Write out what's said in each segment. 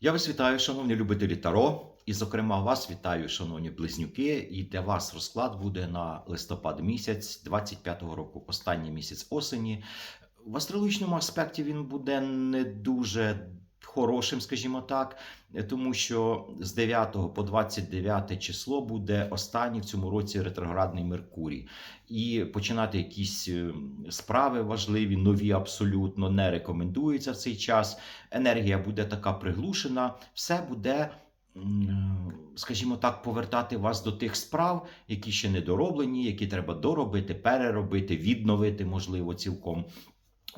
Я вас вітаю, шановні любителі Таро. І, зокрема, вас вітаю, шановні близнюки. І для вас розклад буде на листопад місяць 25-го року, останній місяць осені. В астрологічному аспекті він буде не дуже хорошим, скажімо так, тому що з 9 по 29 число буде останній в цьому році ретроградний Меркурій. І починати якісь е, справи важливі, нові абсолютно не рекомендується в цей час. Енергія буде така приглушена, все буде. Скажімо так, повертати вас до тих справ, які ще не дороблені, які треба доробити, переробити, відновити, можливо, цілком.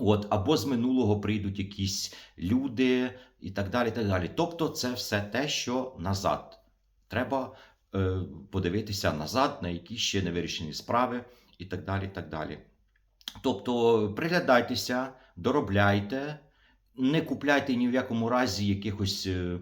От, або з минулого прийдуть якісь люди і так далі. так далі. Тобто, це все те, що назад. Треба е, подивитися назад на якісь ще невирішені справи і так далі. так далі. Тобто, приглядайтеся, доробляйте, не купляйте ні в якому разі якихось е,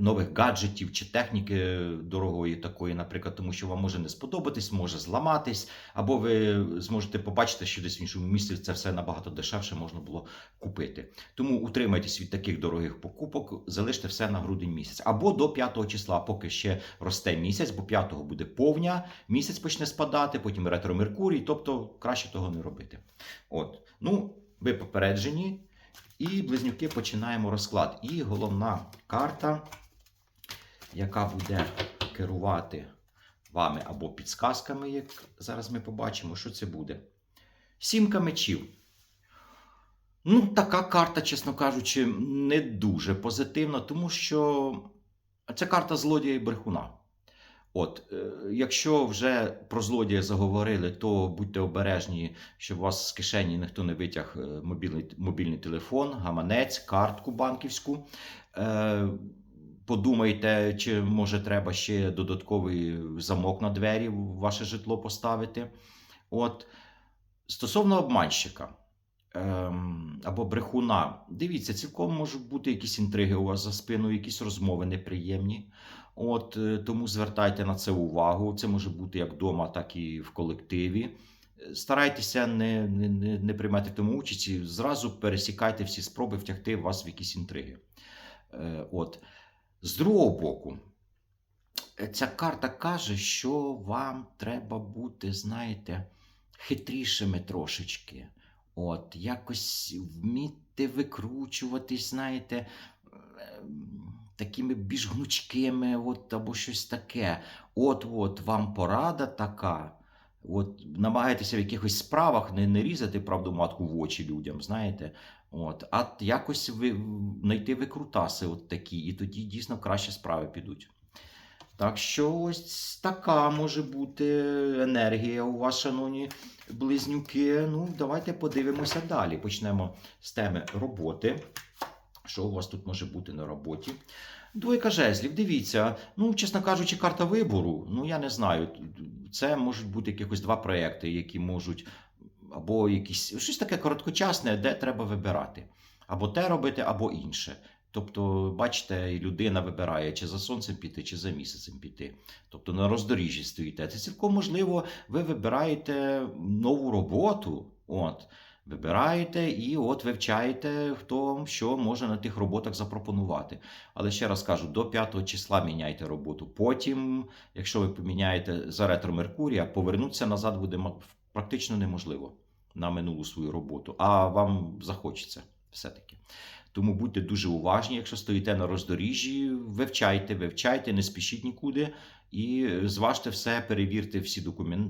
нових гаджетів чи техніки дорогої такої, наприклад, тому що вам може не сподобатись, може зламатись, або ви зможете побачити, що десь в іншому місці це все набагато дешевше можна було купити. Тому утримайтесь від таких дорогих покупок, залиште все на грудень місяць. Або до 5 числа, поки ще росте місяць, бо 5 буде повня, місяць почне спадати, потім ретро Меркурій, тобто краще того не робити. От, ну, ви попереджені. І близнюки починаємо розклад. І головна карта, яка буде керувати вами або підсказками, як зараз ми побачимо, що це буде. Сімка мечів. Ну, така карта, чесно кажучи, не дуже позитивна, тому що це карта злодія і брехуна. От, е, якщо вже про злодія заговорили, то будьте обережні, щоб у вас з кишені ніхто не витяг е, мобільний, мобільний телефон, гаманець, картку банківську. Е, подумайте, чи може треба ще додатковий замок на двері в ваше житло поставити. От. Стосовно обманщика або брехуна, дивіться, цілком можуть бути якісь інтриги у вас за спиною, якісь розмови неприємні. От е, тому звертайте на це увагу. Це може бути як вдома, так і в колективі. Старайтеся не, не, не, приймати тому участь і зразу пересікайте всі спроби втягти вас в якісь інтриги. Е, От. З другого боку, е, ця карта каже, що вам треба бути, знаєте, хитрішими трошечки. От, якось вміти викручуватись, знаєте, ем, такими більш гнучкими, от, або щось таке. От-от вам порада така. От, намагайтеся в якихось справах не, не різати правду матку в очі людям, знаєте. От, а якось ви знайти викрутаси от такі, і тоді дійсно краще справи підуть. Так що ось така може бути енергія у вас, шановні близнюки. Ну, давайте подивимося далі. Почнемо з теми роботи. Що у вас тут може бути на роботі? Двойка жезлів, дивіться. Ну, чесно кажучи, карта вибору. Ну, я не знаю. Це можуть бути якихось два проекти, які можуть, або якісь щось таке короткочасне, де треба вибирати. Або те робити, або інше. Тобто, бачите, людина вибирає, чи за сонцем піти, чи за місяцем піти. Тобто на роздоріжжі стоїте. Це цілком можливо, ви вибираєте нову роботу. От. Вибираєте і от вивчаєте, хто що може на тих роботах запропонувати. Але ще раз кажу, до 5 числа міняйте роботу. Потім, якщо ви поміняєте за ретро Меркурія, повернутися назад буде практично неможливо на минулу свою роботу, а вам захочеться все-таки. Тому будьте дуже уважні, якщо стоїте на роздоріжжі, вивчайте, вивчайте, не спішіть нікуди і зважте все, перевірте всі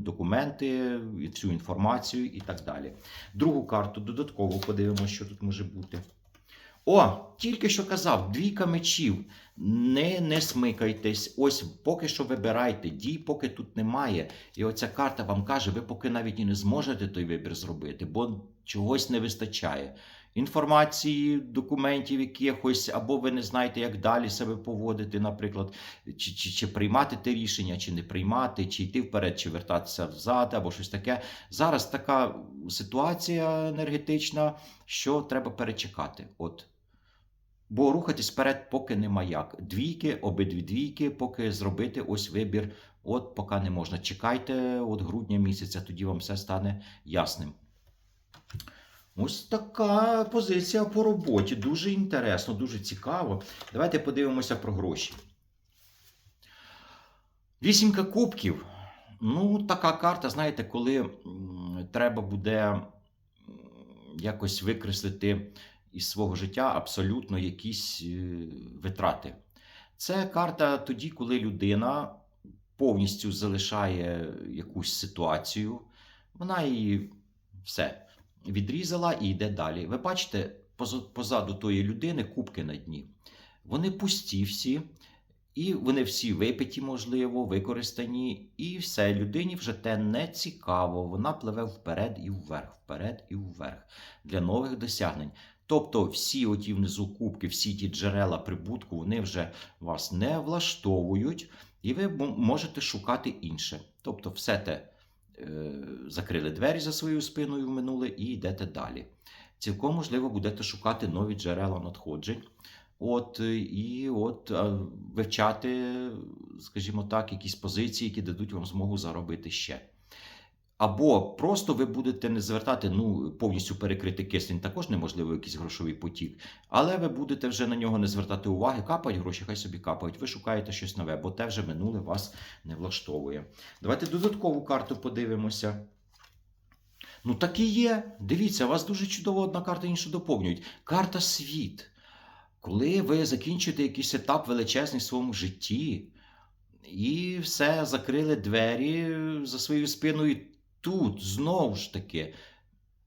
документи, всю інформацію і так далі. Другу карту додатково подивимося, що тут може бути. О, тільки що казав, двійка мечів. Не, не смикайтесь. Ось поки що вибирайте. Дій, поки тут немає. І оця карта вам каже, ви поки навіть і не зможете той вибір зробити, бо чогось не вистачає. Інформації, документів якихось, або ви не знаєте, як далі себе поводити, наприклад, чи, чи, чи приймати те рішення, чи не приймати, чи йти вперед, чи вертатися взад, або щось таке. Зараз така ситуація енергетична, що треба перечекати. От. Бо рухатись вперед поки нема як. Двійки, обидві двійки, поки зробити ось вибір, от поки не можна. Чекайте от грудня місяця, тоді вам все стане ясним. Ось така позиція по роботі. Дуже інтересно, дуже цікаво. Давайте подивимося про гроші. Вісімка кубків. Ну, така карта, знаєте, коли треба буде якось викреслити із свого життя абсолютно якісь е, витрати. Це карта тоді, коли людина повністю залишає якусь ситуацію, вона її все відрізала і йде далі. Ви бачите, поза- позаду тої людини кубки на дні. Вони пусті всі, і вони всі випиті, можливо, використані, і все, людині вже те не цікаво. Вона пливе вперед і вверх, вперед і вверх для нових досягнень. Тобто всі оті внизу кубки, всі ті джерела прибутку, вони вже вас не влаштовують, і ви можете шукати інше. Тобто, все те закрили двері за своєю спиною в минуле і йдете далі. Цілком можливо будете шукати нові джерела надходжень. От е, і от е, вивчати, скажімо так, якісь позиції, які дадуть вам змогу заробити ще. Або просто ви будете не звертати, ну, повністю перекрити кисень, також неможливо якийсь грошовий потік. Але ви будете вже на нього не звертати уваги, капають гроші, хай собі капають. Ви шукаєте щось нове, бо те вже минуле вас не влаштовує. Давайте додаткову карту подивимося. Ну, так і є. Дивіться, вас дуже чудово одна карта іншу доповнюють. Карта світ. Коли ви закінчуєте якийсь етап величезний в своєму житті, і все, закрили двері за своєю спиною, тут знову ж таки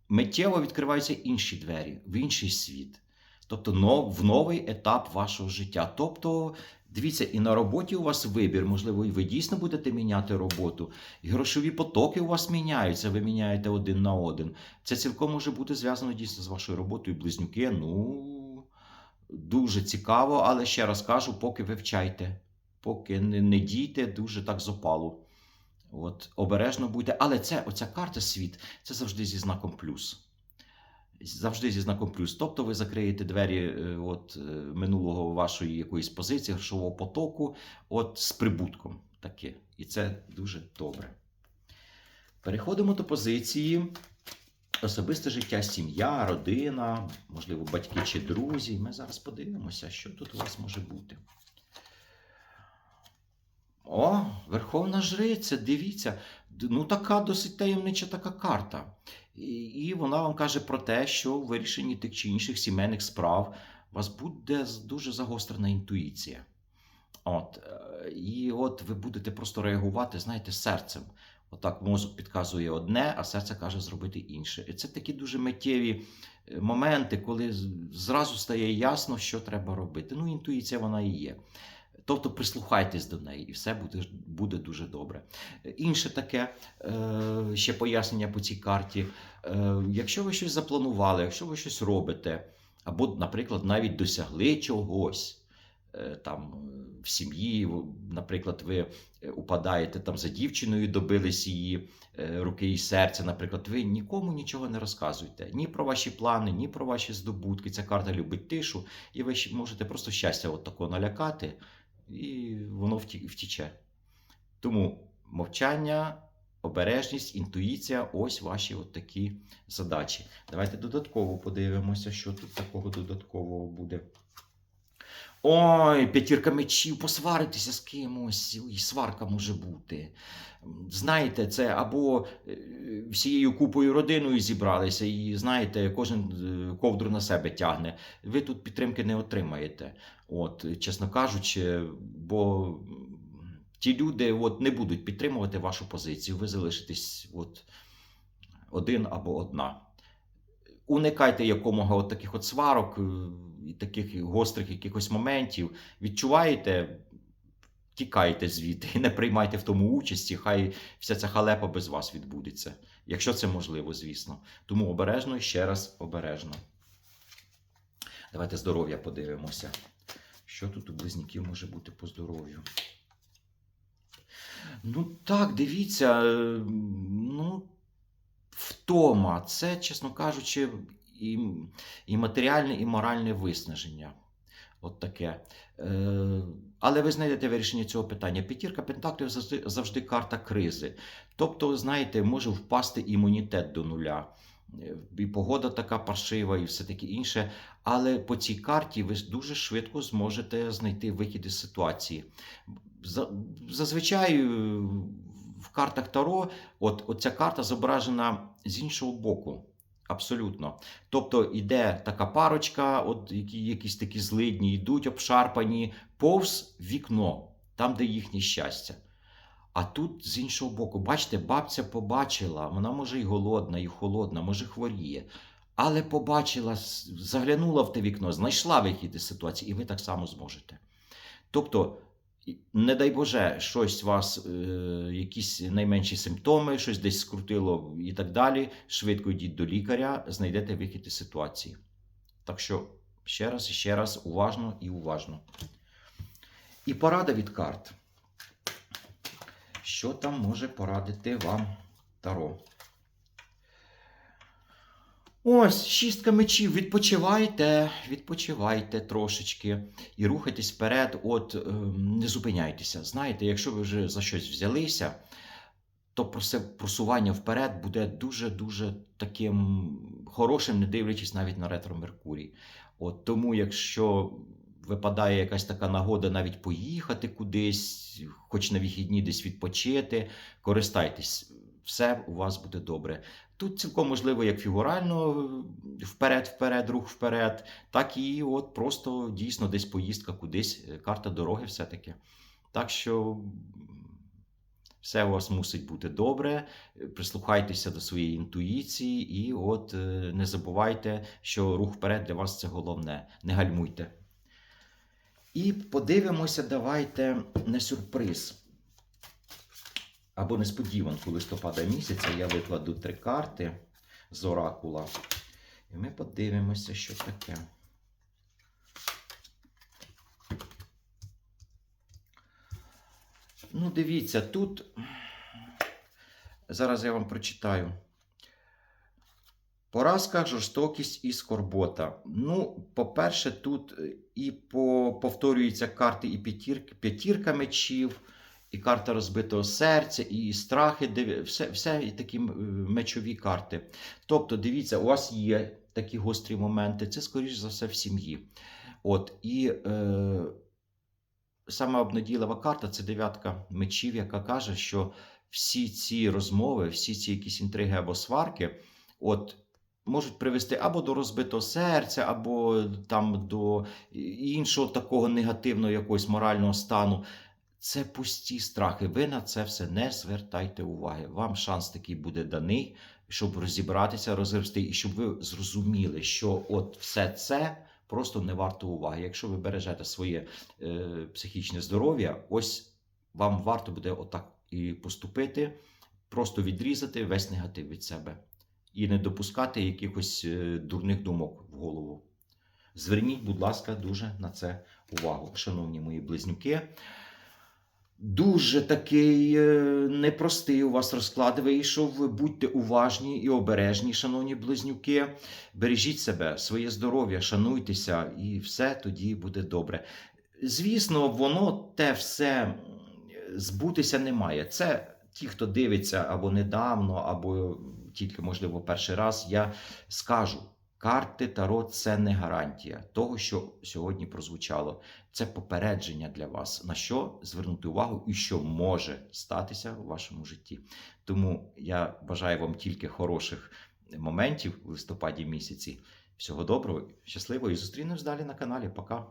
миттєво відкриваються інші двері в інший світ. Тобто в новий етап вашого життя. Тобто, дивіться, і на роботі у вас вибір, можливо, і ви дійсно будете міняти роботу, і грошові потоки у вас міняються, ви міняєте один на один. Це цілком може бути зв'язано дійсно з вашою роботою. Близнюки, ну дуже цікаво, але ще раз кажу, поки вивчайте, поки не, не дійте дуже так з опалу. От, обережно будьте. Але це, оця карта світ, це завжди зі знаком плюс. Завжди зі знаком плюс. Тобто ви закриєте двері е, от, е, минулого вашої якоїсь позиції, грошового потоку, от з прибутком таке. І це дуже добре. Переходимо до позиції особисте життя, сім'я, родина, можливо, батьки чи друзі. Ми зараз подивимося, що тут у вас може бути. О, Верховна Жриця, дивіться, ну така досить таємнича така карта. І, вона вам каже про те, що у вирішенні тих чи інших сімейних справ у вас буде дуже загострена інтуїція. От, е, і от ви будете просто реагувати, знаєте, серцем. Отак мозок підказує одне, а серце каже зробити інше. І це такі дуже миттєві е, моменти, коли зразу стає ясно, що треба робити. Ну, інтуїція вона і є. Тобто прислухайтесь до неї, і все буде, буде дуже добре. Інше таке е, ще пояснення по цій карті. Е, якщо ви щось запланували, якщо ви щось робите, або, наприклад, навіть досягли чогось е, там в сім'ї, наприклад, ви упадаєте там за дівчиною, добились її руки і серця, наприклад, ви нікому нічого не розказуєте. Ні про ваші плани, ні про ваші здобутки. Ця карта любить тишу, і ви можете просто щастя от такого налякати, і воно втіче. Тому мовчання, обережність, інтуїція ось ваші от такі задачі. Давайте додатково подивимося, що тут такого додаткового буде. Ой, п'ятірка мечів, посваритися з кимось. Ой, сварка може бути. Знаєте, це або е, всією купою родиною зібралися, і знаєте, кожен е, ковдру на себе тягне. Ви тут підтримки не отримаєте. От, чесно кажучи, бо ті люди от, не будуть підтримувати вашу позицію. Ви залишитесь от, один або одна. Уникайте якомога от таких от сварок е, і таких гострих якихось моментів. Відчуваєте, тікайте звідти і не приймайте в тому участі. Хай вся ця халепа без вас відбудеться. Якщо це можливо, звісно. Тому обережно і ще раз обережно. Давайте здоров'я подивимося. Що тут у близнюків може бути по здоров'ю? Ну так, дивіться. е, Ну, втома. Це, чесно кажучи, і, і матеріальне, і моральне виснаження. От таке. Е, але ви знайдете вирішення цього питання. П'ятірка пентаклів завжди, завжди карта кризи. Тобто, знаєте, може впасти імунітет до нуля. е, і погода така паршива, і все таке інше. Але по цій карті ви дуже швидко зможете знайти вихід із ситуації. Зазвичай е, в картах Таро, от, ця карта зображена з іншого боку. Абсолютно. Тобто іде така парочка, от які, якісь такі злидні, йдуть обшарпані, повз вікно, там, де їхнє щастя. А тут з іншого боку, бачите, бабця побачила, вона може і голодна, і холодна, може хворіє. Але побачила, заглянула в те вікно, знайшла вихід із ситуації, і ви так само зможете. Тобто, не дай Боже, щось у вас, е, якісь найменші симптоми, щось десь скрутило і так далі. Швидко йдіть до лікаря, знайдете вихід із ситуації. Так що ще раз і ще раз уважно і уважно. І порада від карт. Що там може порадити вам Таро? Ось, шістка мечів. Відпочивайте, відпочивайте трошечки і рухайтесь вперед. От ем, не зупиняйтеся. Знаєте, якщо ви вже за щось взялися, то просування вперед буде дуже-дуже таким хорошим, не дивлячись навіть на ретро Меркурій. От тому, якщо випадає якась така нагода навіть поїхати кудись, хоч на вихідні десь відпочити, користайтесь, все у вас буде добре. Тут цілком можливо як фігурально вперед-вперед, рух вперед, так і от просто дійсно десь поїздка кудись, е, карта дороги все-таки. Так що все у вас мусить бути добре. е, Прислухайтеся до своєї інтуїції, і от е, не забувайте, що рух вперед для вас це головне. Не гальмуйте. І подивимося, давайте на сюрприз. Або несподіванку листопада місяця я викладу три карти з оракула. І ми подивимося, що таке. Ну, дивіться, тут. Зараз я вам прочитаю. Поразка, жорстокість і скорбота. Ну, по-перше, тут і по, повторюються карти і п'ятірка мечів, і карта розбитого серця, і страхи, все, все і такі мечові карти. Тобто, дивіться, у вас є такі гострі моменти, це, скоріш за все, в сім'ї. От, і е, сама обнадійлива карта це дев'ятка мечів, яка каже, що всі ці розмови, всі ці якісь інтриги або сварки, от можуть привести або до розбитого серця, або там до іншого такого негативного якогось морального стану. Це пусті страхи. Ви на це все не звертайте уваги. Вам шанс такий буде даний, щоб розібратися, розгребсти, і щоб ви зрозуміли, що от все це просто не варто уваги. Якщо ви бережете своє е, психічне здоров'я, ось вам варто буде отак і поступити, просто відрізати весь негатив від себе і не допускати якихось е, дурних думок в голову. Зверніть, будь ласка, дуже на це увагу, шановні мої близнюки. Дуже такий е, непростий у вас розклад вийшов. Будьте уважні і обережні, шановні близнюки. Бережіть себе, своє здоров'я, шануйтеся, і все тоді буде добре. Звісно, воно те все збутися не має. Це ті, хто дивиться або недавно, або тільки, можливо, перший раз, я скажу. Карти Таро це не гарантія того, що сьогодні прозвучало. Це попередження для вас, на що звернути увагу і що може статися у вашому житті. Тому я бажаю вам тільки хороших моментів у листопаді місяці. Всього доброго, щасливо і зустрінемось далі на каналі. Пока.